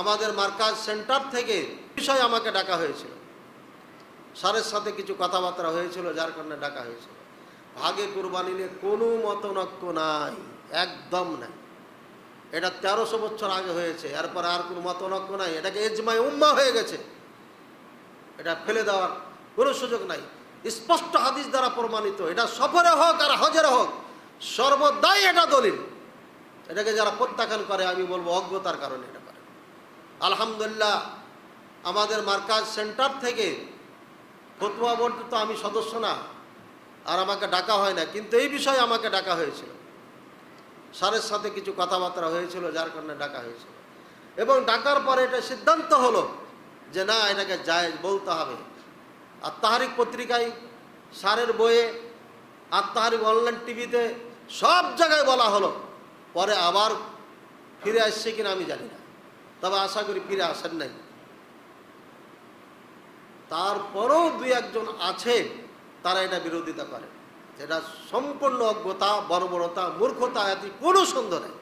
আমাদের মার্কাজ সেন্টার থেকে বিষয় আমাকে ডাকা হয়েছিল। স্যারের সাথে কিছু কথাবার্তা হয়েছিল, যার কারণে ডাকা হয়েছিল। ভাগে কুরবানি নিয়ে কোনো মতনক্য নাই, একদম নাই। এটা তেরোশো বছর আগে হয়েছে, এরপর আর কোনো মতনক্য নাই। এটাকে এজমাই উম্মা হয়ে গেছে। এটা ফেলে দেওয়ার কোনো সুযোগ নাই। স্পষ্ট হাদিস দ্বারা প্রমাণিত, এটা সফরে হোক আর হজের হোক, সর্বদাই এটা দলিল। এটাকে যারা প্রত্যাখ্যান করে, আমি বলব অজ্ঞতার কারণে এটা। আলহামদুলিল্লাহ, আমাদের মার্কাজ সেন্টার থেকে ফতুয়া বোর্ড তো আমি সদস্য না, আর আমাকে ডাকা হয় না, কিন্তু এই বিষয়ে আমাকে ডাকা হয়েছিল। স্যারের সাথে কিছু কথাবার্তা হয়েছিল, যার কারণে ডাকা হয়েছিল। এবং ডাকার পরে এটা সিদ্ধান্ত হলো যে না, এটাকে যায় বলতে হবে। আর তাহারিক পত্রিকায় স্যারের বইয়ে আর তাহারিক অনলাইন টিভিতে সব জায়গায় বলা হলো, পরে আবার ফিরে আসছে কিনা আমি জানি না। তবে আশা করি ফিরে আসেন নাই। তারপরও দুই একজন আছে, তারা এটা বিরোধিতা করে। যেটা সম্পূর্ণ অজ্ঞতা, বর্বরতা, মূর্খতা আদি কোনো সন্দেহ নেই।